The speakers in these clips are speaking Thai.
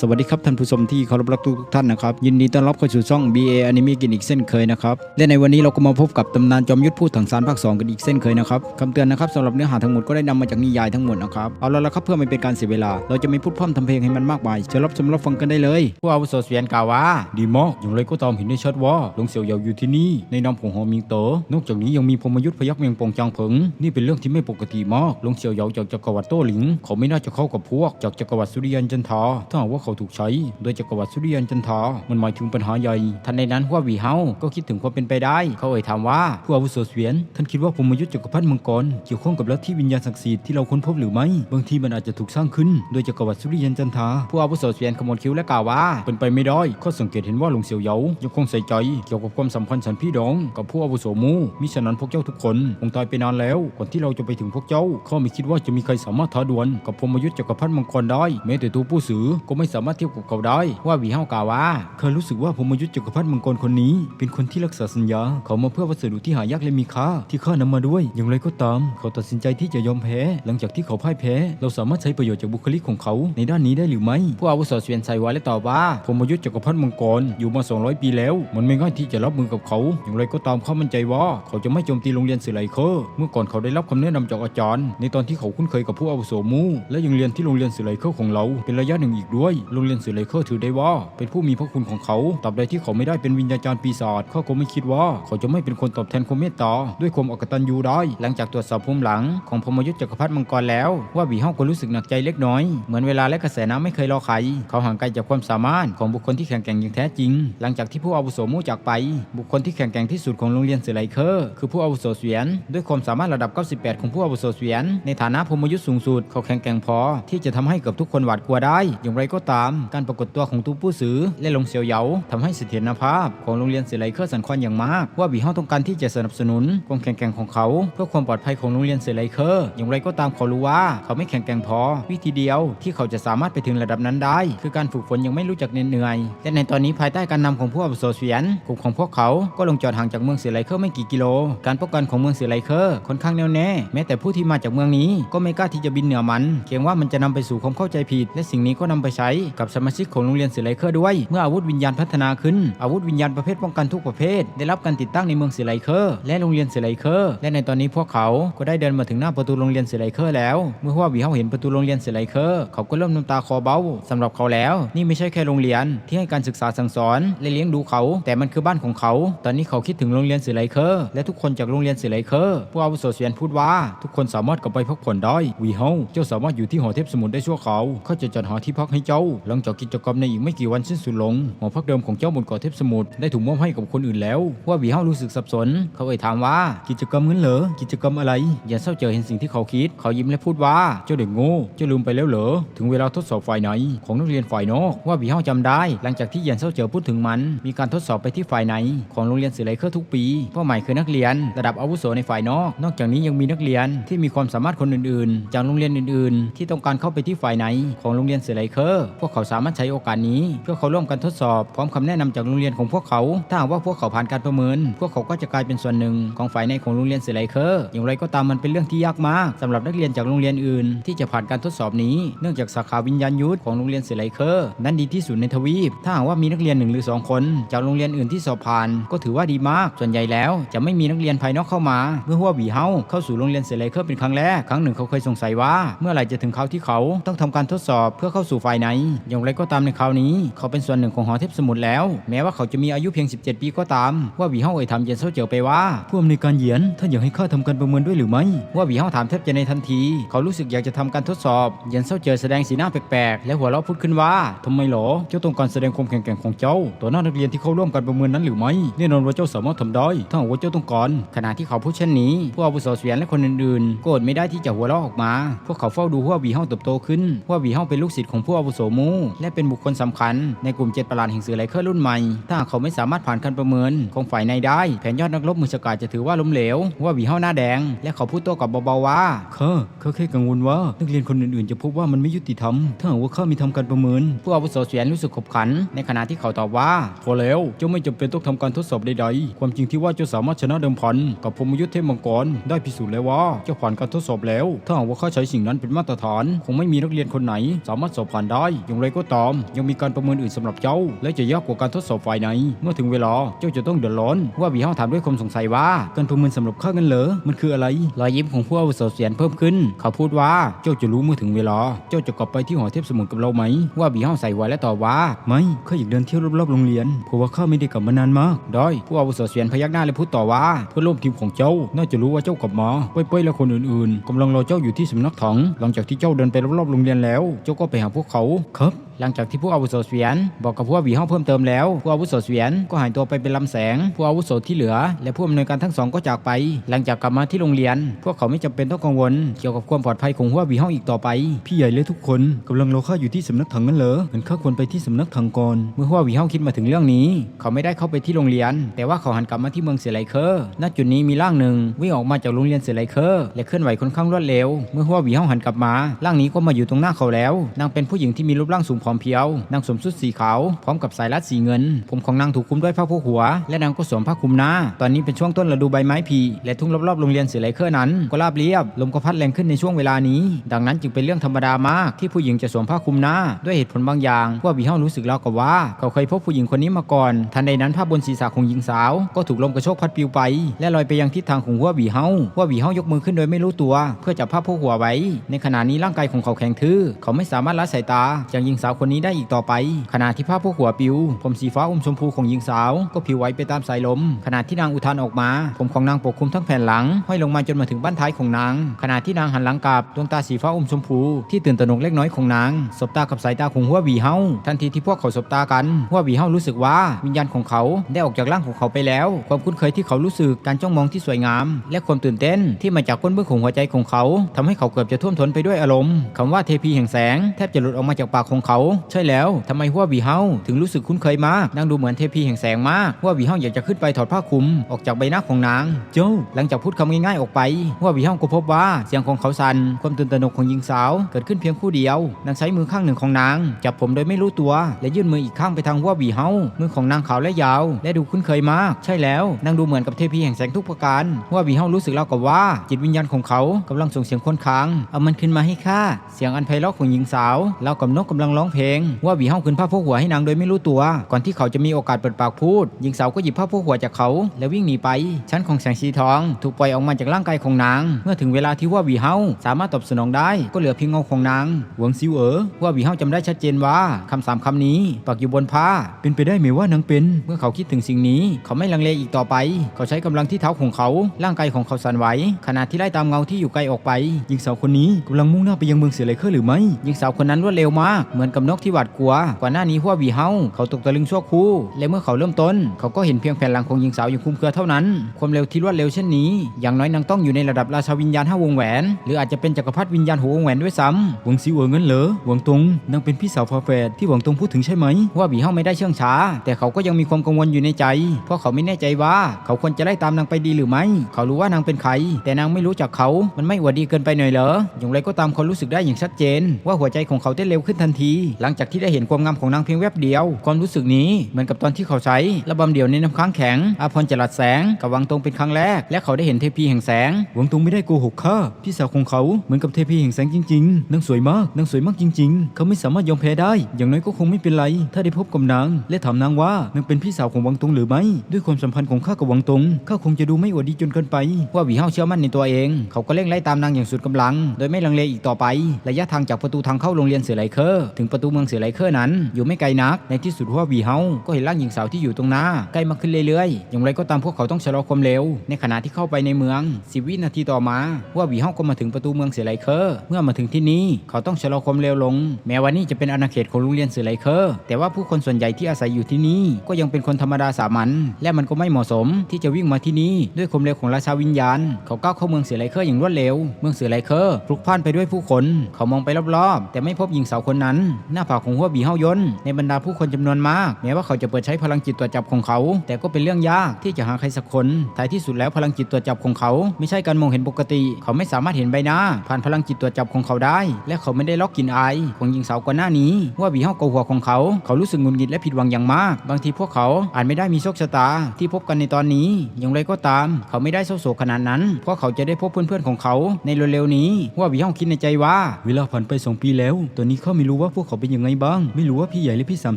สวัสดีครับท่านผู้ชมที่เคารพรักทุกๆท่านนะครับ ยินดีต้อนรับเข้าสู่ช่อง BA Anime กินอีกเส้นเคยนะครับและในวันนี้เราก็มาพบกับตำนานจอมยุทธพูดถังสารภาค2กันอีกเส้นเคยนะครับคำเตือนนะครับสำหรับเนื้อหาทั้งหมดก็ได้นำมาจากนิยายทั้งหมดนะครับเอาละละครับเพื่อไม่เป็นการเสียเวลา เราจะไม่พูดพร่ำทำเพลงให้มันมากมายเชิญรับชมรับฟังกันได้เลยผู้อาวุโสเสวียนกล่าวว่าดีมากอย่างไรก็ตามเห็นได้ชัดว่าหลวงเสี่ยวเหยาอยู่ที่นี่ในนามของหอมิงเต๋อนอกจากนี้ยังมีพรหมยุทธพยักเมียงปงจางเผิงนี่เป็นเรื่องที่ไม่ปกติมากหลวงเสี่ยวเหยาจากจักรวรรดิโต้หลิงเขาไม่น่าจะเข้ากับพวกจากจักรวรรดิสุริยันจันทราถ้าหากว่าเขาถูกใช้ โดยจักรวรรดิสุริยันจันทรามันหมายถึงปัญหาใหญ่ทันในนั้นหัววีเฮาก็คิดถึงความเป็นไปได้ เขาเอ่ยถามว่าผู้อาวุโสเสวียนท่านคิดว่าพมยุทธจักรพรรดิมังกรเกี่ยวข้องกับลัทธิวิญญาณศักดิ์สิทธิ์ที่เราค้นพบหรือไม่บางทีมันอาจจะถูกสร้างขึ้น โดยจักรวรรดิสุริยันจันทราผู้อาวุโสเสวียนขมวดคิ้วและกล่าวว่าเป็นไปไม่ได้ข้อสังเกตเห็นว่าหลวงเสี่ยวเหยายังคงใส่ใจเกี่ยวกับความสัมพันธ์ฉันพี่น้อง กับผู้อาวุโสมูมิฉะนั้นพวกเจ้าทุกคนคงตายไปนานแล้วก่อนที่เราจะไปถึงพวกเจ้าข้าไม่คิดว่าจะมีใครสามารถท้าดวลกับพมยุทธจักรพรรดิมังกรได้แม้แต่ตัวผู้สือก็ไม่สามารถเทียบกับเขาได้ว่าวีเฮากล่าวว่าเคยรู้สึกว่าพมยุทธจักรพรรดิมังกรคนนี้ เป็นคนที่รักษาสัญญาเขามาเพื่อวัสดุที่หายากและมีค่าที่ข้านำมาด้วย อย่างไรก็ตาม เขาตัดสินใจที่จะยอมแพ้ หลังจากที่เขาพ่ายแพ้ เราสามารถใช้ประโยชน์จากบุคลิกของเขาในด้านนี้ได้หรือไม่ผู้อาวุโสเสวียนไซวาและตอบว่าพมยุทธจักรพรรดิมังกรอยู่มา 200 ปีแล้ว มันไม่ง่ายที่จะรับมือกับเขา อย่างไรก็ตามเขามั่นใจว่า เขาจะไม่โจมตีโรงเรียนสื่อไหลเคอร์เมื่อก่อนเขาได้รับคำแนะนำจากอาจารย์ ในตอนที่เขาคุ้นเคยกับผู้อาวุโสมูและยังเรียนที่โรงเรียนสื่อไหลเคอร์ของเราเป็นระยะหนึ่งอีกด้วยโรงเรียนสื่อไลเคอร์ถือได้ว่า เป็นผู้มีพระคุณของเขาตราบใดที่เขาไม่ได้เป็นวิญญาจารย์ปีศาจเขาก็ไม่คิดว่า เขาจะไม่เป็นคนตอบแทนความเมตตาด้วยความอกตัญญูได้หลังจากตรวจสอบภูมิหลังของพมยุทธจักรพรรดิมังกรแล้วว่าบีเฮาก็รู้สึกหนักใจเล็กน้อย เหมือนเวลาและกระแสน้ำไม่เคยรอใคร เขาห่างไกลจากความสามารถของบุคคลที่แข็งแกร่งอย่างแท้จริง หลังจากที่ผู้อาวุโสมู่จากไป บุคคลที่แข็งแกร่งที่สุดของโรงเรียนสือไลเคอร์คือผู้อาวุโสเสวียน ด้วยความสามารถระดับ 98 ของผู้อาวุโสเสวียน ในฐานะพมยุทธสูงสุด เขาแข็งแกร่งพอที่จะทำให้เกับทุกคนหวาดกลัวได้ อย่างไรก็ตาม การปรากฏตัวของตูปู้สือและหลงเซียวเหยาทำให้เสถียรภาพของโรงเรียนเสือไลเคอร์สันคลอนอย่างมาก ว่าบีเฮาต้องการที่จะสนับสนุนความแข็งแกร่งของเขา เพื่อความปลอดภัยของโรงเรียนเสือไลเคอร์อย่างไรก็ตามเขารู้ว่าเขาไม่แข็งแกร่งพอ วิธีเดียวที่เขาจะสามารถไปถึงระดับนั้นได้ คือการฝึกฝนยังไม่รู้จักเหนื่อยและในตอนนี้ภายใต้การนำของผู้อาวุโสเสียนกลุ่มของพวกเขาก็ลงจอดห่างจากเมืองเสือไลเคอร์ไม่กี่กิโล การป้องกันของเมืองเสือไลเคอร์ค่อนข้างแน่วแน่แม้แต่ผู้ที่มาจากเมืองนี้ก็ไม่กล้าที่จะบินเหนือมันเกรงว่ามันจะนำไปสู่ความเข้าใจผิด และสิ่งนี้ก็นำไปใช้กับสมาชิกของโรงเรียนเสือไลเคอร์ด้วย เมื่ออาวุธวิญญาณพัฒนาขึ้น อาวุธวิญญาณประเภทป้องกันทุกประเภท ได้รับการติดตั้งในเมืองเสือไลเคอร์และโรงเรียนเสือไลเคอร์และในตอนนี้พวกเขาก็ได้เดินมาถึงหน้าประตูโรงเรียนเสือไลเคอร์แล้ว เมื่อว่าวีเฮาเห็นประตูโรงเรียนเสือไลเคอร์เขาก็เริ่มน้ำตาคอเบ้าสำหรับเขาแล้ว นี่ไม่ใช่แค่โรงเรียนที่ให้การศึกษาสั่งสอนและเลี้ยงดูเขา แต่มันคือบ้านของเขา ตอนนี้เขาคิดถึงโรงเรียนเสือไลเคอร์และทุกคนจากโรงเรียนเสือไลเคอร์ผู้อาวุโสเสียนพูดว่าทุกคนสามารถกลับไปพักผ่อนได้วีเฮาเจ้าสามารถอยู่ที่หอเทพสมุทรได้ชั่วคราเขาจะจัดหาที่พักให้เจ้า หลังจากกิจกรรมในอีกไม่กี่วันสิ้นสุดลงหอพักเดิมของเจ้าบนเกาะเทพสมุทรได้ถูกมอบให้กับคนอื่นแล้ว ว่าวีเฮารู้สึกสับสน เขาเอ่ยถามว่ากิจกรรมงั้นเหรอกิจกรรมอะไร อย่าเศร้าเจอเห็นสิ่งที่เขาคิด เขายิ้มและพูดว่าเจ้าเด็กโง่เจ้าลืมไปแล้วเหรอถึงเวลาทดสอบฝ่ายไหน ของนักเรียนฝ่ายนอกว่าวีเฮาจำได้ หลังจากที่เยียนเศร้าเจอพูดถึงมัน มีการทดสอบไปที่ฝ่ายไหนของโรงเรียนสื่อไลเคอร์ทุกปีเป้าหมายคือนักเรียน ระดับอาวุโสในฝ่ายนอก นอกจากนี้ยังมีนักเรียนที่มีความสามารถคนอื่นๆ จากโรงเรียนอื่นๆ ที่ต้องการเข้าไปที่ฝ่ายไหนของโรงเรียนสื่อไลเคอร์พวกเขาสามารถใช้โอกาสนี้ เพื่อเขาร่วมกันทดสอบพร้อมคำแนะนำจากโรงเรียนของพวกเขา ถ้าหากว่าพวกเขาผ่านการประเมิน พวกเขาก็จะกลายเป็นส่วนหนึ่งของฝ่ายในของโรงเรียนสื่อไลเคอร์อย่างไรก็ตามมันเป็นเรื่องที่ยากมากสำหรับนักเรียนจากโรงเรียนอื่น ที่จะผ่านการทดสอบนี้เนื่องจากสาขาวิญญาณยุทธของโรงเรียนสื่อไลเคอร์นั้นดีที่สุดในทวีป ถ้าหากว่ามีนักเรียนหนึ่งหรือสองคน จากโรงเรียนอื่นที่สอบผ่าน ก็ถือว่าดีมาก ส่วนใหญ่แล้วจะไม่มีนักเรียนภายนอกเข้ามา เมื่อหัวหวีเฮาเข้าสู่โรงเรียนเสไลเคอร์เป็นครั้งแรกครั้งหนึ่งเขาเคยสงสัยว่า เมื่อไหร่จะถึงเขาที่เขาต้องทำการทดสอบเพื่อเข้าสู่ฝ่ายไหนอย่างไรก็ตามในคราวนี้ เขาเป็นส่วนหนึ่งของหอเทพสมุทรแล้ว แม้ว่าเขาจะมีอายุเพียง 17 ปีก็ตาม ว่าวีเฮาเอ่ยถามเย็นเซาเจียวไปว่าผู้อำนวยการเหยียนท่านอยากให้ข้าทำการประเมินด้วยหรือไม่ ว่าวีเฮาถามแทบจะในทันที เขารู้สึกอยากจะทำการทดสอบเย็นเซาเจียวแสดงสีหน้าแปลกๆและหัวเราะพูดขึ้นว่าทำไมหรอเจ้าต้องการแสดงความแข็งแกร่งของเจ้า ต่อหน้านักเรียนที่เข้าร่วมการประเมินนั้นหรือไม่แน่นอนว่าเจ้าสามารถทำได้ถ้าหากว่าเจ้าต้องการขณะที่เขาพูดเช่นนี้ผู้อาวุโสเสวียนและคนอื่นๆก็อดไม่ได้ที่จะหัวเราะออกมา พวกเขาเฝ้าดูหัววีเฮาเติบโตขึ้นหัววีเฮาเป็นลูกศิษย์ของผู้อาวุโสมูและเป็นบุคคลสำคัญในกลุ่มเจ็ดประหลาดแห่งสื่อไลเคอร์รุ่นใหม่ ถ้าหากเขาไม่สามารถผ่านการประเมินของฝ่ายในได้ แผนยอดนักรบมือสกัดจะถือว่าล้มเหลวหัวหวีเฮาหน้าแดง และเขาพูดโต้กลับเบาๆว่าข้าข้าแค่กังวลว่า นักเรียนคนอื่นๆ จะพบว่ามันไม่ยุติธรรม ถ้าหากว่าข้ามีทำการประเมินผู้อาวุโสเสวียนรู้สึกขบขัน ในขณะที่เขาตอบว่าพอแล้วเจ้าไม่จำเป็นต้องทำการทดสอบใดๆ ความจริงที่ว่าเจ้าสามารถชนะเดิมพันกับพรหมยุทธเทพมังกรได้พิสูจน์แล้วว่าเจ้าผ่านการทดสอบแล้ว ถ้าหากว่าข้าใช้สิ่งนั้นเป็นมาตรฐาน คงไม่มีนักเรียนคนไหน สามารถสอบผ่านได้ได้อย่างไรก็ตาม ยังมีการประเมินอื่นสำหรับเจ้า และจะยากกว่าการทดสอบฝ่ายไหน เมื่อถึงเวลาเจ้าจะต้องเดือดร้อน ว่าวีเฮาถามด้วยความสงสัยว่า การประเมินสำหรับข้าเงินเหรอมันคืออะไร รอยยิ้มของผู้อาวุโสเสียนเพิ่มขึ้น เขาพูดว่าเจ้าจะรู้เมื่อถึงเวลา เจ้าจะกลับไปที่หอเทพสมุนกับเราไหม ว่าวีเฮาใส่ไว้และตอบว่า ไม่ข้าอยากเดินเที่ยวรอบๆโรงเรียนเพราะว่าข้าไม่ได้กลับมานานมากได้ผู้อาวุโสเสียนพยักหน้าและพูดต่อว่าเพื่อนร่วมทีมของเจ้า น่าจะรู้ว่าเจ้ากลับมาเป้ยๆและคนอื่นๆกำลังรอเจ้าอยู่ที่สำนักถังหลังจากที่เจ้าเดินไปรอบๆโรงเรียนแล้ว เจ้าก็ไปหาพวกเขาครับ หลังจากที่ผู้อาวุโสเสวียนบอกกับผู้อาวีห้องเพิ่มเติมแล้ว ผู้อาวุโสเสวียนก็หายตัวไปเป็นลำแสง ผู้อาวุโสที่เหลือ และผู้อำนวยการทั้งสองก็จากไป หลังจากกลับมาที่โรงเรียน พวกเขาไม่จำเป็นต้องกังวล เกี่ยวกับความปลอดภัยของผู้อาวีห้องอีกต่อไป พี่ใหญ่และทุกคนกำลังรอข้าอยู่ที่สำนักถังนั่นเหรองั้นข้าควรไปที่สำนักถังก่อน เมื่อผู้อาวีห้องคิดมาถึงเรื่องนี้ เขาไม่ได้เข้าไปที่โรงเรียน แต่ว่าเขาหันกลับมาที่เมืองเสียไลเคอร์ณจุดนี้มีร่างหนึ่งวิ่งออกมาจากโรงเรียนเสียไลเคอร์และเคลื่อนไหวค่อนข้างรวดเร็ว เมื่อผู้อาวีห้องหันกลับมาร่างนี้ก็มาอยู่ตรงหน้าเขาแล้วนางเป็นผู้หญิงที่มีรูปร่างสูงอมเพียวนางสวมชุดสีขาวพร้อมกับสายรัดสีเงิน ผมของนางถูกคลุมด้วยผ้าโพกหัว และนางก็สวมผ้าคลุมหน้า ตอนนี้เป็นช่วงต้นฤดูใบไม้ผลิและทุ่งรอบๆโรงเรียนเสือไหลเคอร์นั้น ก็ราบเรียบ ลมก็พัดแรงขึ้นในช่วงเวลานี้ ดังนั้นจึงเป็นเรื่องธรรมดามากที่ผู้หญิงจะสวมผ้าคลุมหน้า ด้วยเหตุผลบางอย่างพวกบีเฮารู้สึกแล้วกับว่า เขาเคยพบผู้หญิงคนนี้มาก่อน ทันใดนั้นผ้าบนศีรษะของหญิงสาว ก็ถูกลมกระโชกพัดปลิวไป และลอยไปยังทิศทางของหัวบีเฮาหัวบีเฮายกมือขึ้นโดยไม่รู้ตัว เพื่อจับผ้าโพกหัวไว้ ในขณะนี้ร่างกายของเขาแข็งทื่อเขาไม่สามารถละสายตาจากหญิงสาวคนนี้ได้อีกต่อไป ขณะที่ผ้าโพกหัวปิว ผมสีฟ้าอมชมพูของหญิงสาว ก็ผิวไหวไปตามสายลม ขณะที่นางอุทานออกมา ผมของนางปกคลุมทั้งแผ่นหลังห้อยลงมาจนมาถึงบั้นท้ายของนาง ขณะที่นางหันหลังกลับดวงตาสีฟ้าอมชมพู ที่ตื่นตระหนกเล็กน้อยของนางสบตากับสายตาของหัวบีเฮาทันทีที่พวกเขาสบตากันหัวบีเฮารู้สึกว่าวิญญาณของเขาได้ออกจากร่างของเขาไปแล้ว ความคุ้นเคยที่เขารู้สึกการจ้องมองที่สวยงาม และความตื่นเต้นที่มาจากก้นเบื้องของหัวใจของเขาทำให้เขาเกือบจะท่วมท้นไปด้วยอารมณ์คำว่าเทพีแห่งแสงแทบจะหลุดออกมาจากปากของเขาใช่แล้วทำไมหัวบีเฮาถึงรู้สึกคุ้นเคยมากนางดูเหมือนเทพีแห่งแสงมากหัวบีเฮาอยากจะขึ้นไปถอดผ้าคลุมออกจากใบหน้าของนาง เจ้าหลังจากพูดคำง่ายๆออกไปหัวบีเฮาก็พบว่าเสียงของเขาสั่นความตื่นตระหนกของหญิงสาว เกิดขึ้นเพียงคู่เดียวนางใช้มือข้างหนึ่งของนาง จับผมโดยไม่รู้ตัว และยื่นมืออีกข้างไปทางหัวบีเฮามือของนางขาวและยาว และดูคุ้นเคยมาก ใช่แล้วนางดูเหมือนกับเทพีแห่งแสงทุกประการหัวบีเฮารู้สึกแล้วกับว่า จิตวิญญาณของเขากำลังส่งเสียงค้นค้างเอามันขึ้นมาให้ข้าเสียงอันไพเราะของหญิงสาวแล้วกับนกกำลังร้องเพลงหัวบีเฮาขึ้นผ้าโพกหัวให้นางโดยไม่รู้ตัว ก่อนที่เขาจะมีโอกาสเปิดปากพูด หญิงสาวก็หยิบผ้าโพกหัวจากเขา แล้ววิ่งหนีไป ชั้นของแสงสีทอง ถูกปล่อยออกมาจากร่างกายของนาง เมื่อถึงเวลาที่ว่าหวีเฮาสามารถตอบสนองได้ ก็เหลือเพียงเงาของนางหวงซิวเอ๋อว่าหวีเฮาจำได้ชัดเจนว่าคำสามคำนี้ปักอยู่บนผ้า เป็นไปได้ไหมว่านางเป็น เมื่อเขาคิดถึงสิ่งนี้ เขาไม่ลังเลอีกต่อไป เขาใช้กำลังที่เท้าของเขาร่างกายของเขาสั่นไหวขณะที่ไล่ตามเงาที่อยู่ไกลออกไปหญิงสาวคนนี้กำลังมุ่งหน้าไปยังเมืองเสียไหลเคอหรือไม่หญิงสาวคนนั้นรวดเร็วมากเหมือนกับนกที่หวาดกลัวก่อนหน้านี้หัววีเฮาเขาตกตะลึงชั่วครู่และเมื่อเขาเริ่มต้น เขาก็เห็นเพียงแผ่นหลังของหญิงสาวอยู่คลุมเครือเท่านั้น ความเร็วที่รวดเร็วเช่นนี้ อย่างน้อยนางต้องอยู่ในระดับราชาวิญญาณห้าวงแหวน หรืออาจจะเป็นจักรพรรดิวิญญาณหัววงแหวนด้วยซ้ำหวงซิวเอ๋องั้นเหรอหวงตงนางเป็นพี่สาวฝาแฝดที่หวงตงพูดถึงใช่ไหมว่าบีเฮาไม่ได้เชื่องช้า แต่เขาก็ยังมีความกังวลอยู่ในใจ เพราะเขาไม่แน่ใจว่า เขาควรจะไล่ตามนางไปดีหรือไม่ เขารู้ว่านางเป็นใคร แต่นางไม่รู้จักเขา มันไม่อวดดีเกินไปหน่อยเหรอ อย่างไรก็ตามเขารู้สึกได้อย่างชัดเจน ว่าหัวใจของเขาเต้นเร็วขึ้นทันทีหลังจากที่ได้เห็นความงามของนางเพียงแวบเดียว ความรู้สึกนี้เหมือนกับตอนที่เขาใช้ระบำเดี่ยวในน้ำค้างแข็งอาพรจรัสแสงกับวังตรงเป็นครั้งแรก และเขาได้เห็นเทพีแห่งแสงหวงตงไม่ได้โกหกข้าพี่สาวของเขาเหมือนกับเทพีแห่งแสงจริงๆนางสวยมากนางสวยมากจริง ๆ เขาไม่สามารถยอมแพ้ได้ อย่างน้อยก็คงไม่เป็นไร ถ้าได้พบกับนาง และถามนางว่านางเป็นพี่สาวของวังตงหรือไม่ ด้วยความสัมพันธ์ของข้ากับวังตงข้าคงจะดูไม่อวดดีจนเกินไปว่าหวีเฮาเชื่อมั่นในตัวเอง เขาก็เร่งไล่ตามนางอย่างสุดกำลัง โดยไม่ลังเลอีกต่อไประยะทางจากประตูทางเข้าโรงเรียนเสือไหลเคอร์ถึงประประตูเมืองเสือไหลเคอร์นั้น อยู่ไม่ไกลนัก ในที่สุดว่าวีเฮาก็เห็นร่างหญิงสาวที่อยู่ตรงหน้าใกล้มาขึ้นเรื่อยๆ อย่างไรก็ตามพวกเขาต้องชะลอความเร็ว ในขณะที่เข้าไปในเมืองสิวินาทีต่อมาว่าวีเฮาก็มาถึงประตูเมืองเสือไหลเคอร์เมื่อมาถึงที่นี้เขาต้องชะลอความเร็วลง แม้ว่านี่จะเป็นอาณาเขตของโรงเรียนเสือไหลเคอร์แต่ว่าผู้คนส่วนใหญ่ที่อาศัยอยู่ที่นี่ก็ยังเป็นคนธรรมดาสามัญและมันก็ไม่เหมาะสมที่จะวิ่งมาที่นี่ด้วยความเร็วของราชาวิญญาณ เขาก้าวเข้าเมืองเสือไหลเคอร์อย่างรวดเร็ว เมืองเสือไหลเคอร์พลุกพล่านไปด้วยผู้คน เขามองไปรอบๆ แต่ไม่พบหญิงสาวคนนั้นหน้าผากของหัวบีเฮายนในบรรดาผู้คนจำนวนมาก แม้ว่าเขาจะเปิดใช้พลังจิตตรวจจับของเขา แต่ก็เป็นเรื่องยากที่จะหาใครสักคนท้ายที่สุดแล้วพลังจิตตรวจจับของเขา ไม่ใช่การมองเห็นปกติ เขาไม่สามารถเห็นใบหน้า ผ่านพลังจิตตรวจจับของเขาได้ และเขาไม่ได้ล็อกกลิ่นอายของหญิงสาวก่อนหน้านี้ว่าบีเฮาเกาหัวของเขา เขารู้สึกงุดหงิดและผิดหวังอย่างมาก บางทีพวกเขาอาจไม่ได้มีโชคชะตาที่พบกันในตอนนี้ อย่างไรก็ตาม เขาไม่ได้เศร้าโศกขนาดนั้น เพราะเขาจะได้พบเพื่อนๆของเขาในเร็วๆนี้ว่าบีเฮาคิดในใจว่า เวลาผ่านไปสองปีแล้วตอนนี้เขาไม่รู้ว่าพวกเขาเป็นยังไงบ้าง ไม่รู้ว่าพี่ใหญ่และพี่สาม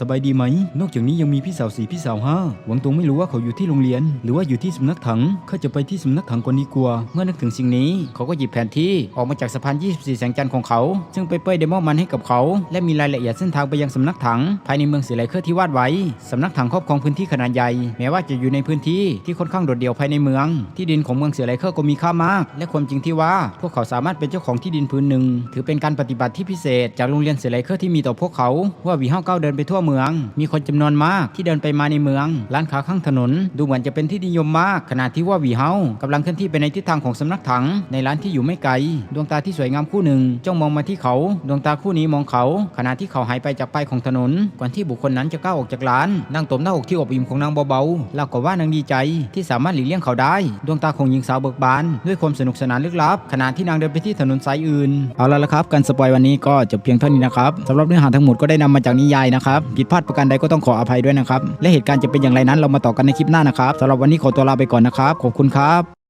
สบายดีไหม นอกจากนี้ยังมีพี่สาวสี่พี่สาวห้าหวังตรงไม่รู้ว่าเขาอยู่ที่โรงเรียน หรือว่าอยู่ที่สำนักถังข้าจะไปที่สำนักถังก่อนดีกว่าเมื่อนึกถึงสิ่งนี้ เขาก็หยิบแผนที่ออกมาจากสะพาน 24 แสงจันทร์ของเขา ซึ่งเป้ยได้มอบมันให้กับเขา และมีรายละเอียดเส้นทางไปยังสำนักถัง ภายในเมืองเสียไหลเครือที่วาดไว้สำนักถังครอบครองพื้นที่ขนาดใหญ่แม้ว่าจะอยู่ในพื้นที่ที่ค่อนข้างโดดเดี่ยวภายในเมือง ที่ดินของเมืองเสียไหลเครือก็มีค่ามาก และความจริงที่ว่าพวกเขาสามารถเป็นเจ้าของที่ดินพื้นหนึ่งถือเป็นการปฏิบัติที่พิเศษจากโรงเรียนเสียไหลเครือที่มีต่อพวกเขาว่าวีห้าเก้าเดินไปทั่วเมือง มีคนจำนวนมากที่เดินไปมาในเมือง ร้านค้าข้างถนน ดูเหมือนจะเป็นที่นิยมมาก ขณะที่ว่าวีเฮากำลังเคลื่อนที่ไปในทิศทางของสำนักถัง ในร้านที่อยู่ไม่ไกล ดวงตาที่สวยงามคู่หนึ่งจ้องมองมาที่เขา ดวงตาคู่นี้มองเขา ขณะที่เขาหายไปจากปลายของถนน ก่อนที่บุคคลนั้นจะก้าวออกจากร้านนางตบหน้าอกที่อบอิ่มของนางเบาๆเล่ากับว่านางดีใจที่สามารถหลีกเลี่ยงเขาได้ ดวงตาของหญิงสาวเบิกบาน ด้วยความสนุกสนานลึกลับ ขณะที่นางเดินไปที่ถนนสายอื่น เอาละละครับการสปอยวันนี้ก็จบเพียงเท่านี้นะครับสำหรับนื้อหาทั้งหมดก็ได้นำมาจากนิยายนะครับผิดพลาดประการใดก็ต้องขออภัยด้วยนะครับ และเหตุการณ์จะเป็นอย่างไรนั้นเรามาต่อกันในคลิปหน้านะครับสำหรับวันนี้ขอตัวลาไปก่อนนะครับ ขอบคุณครับ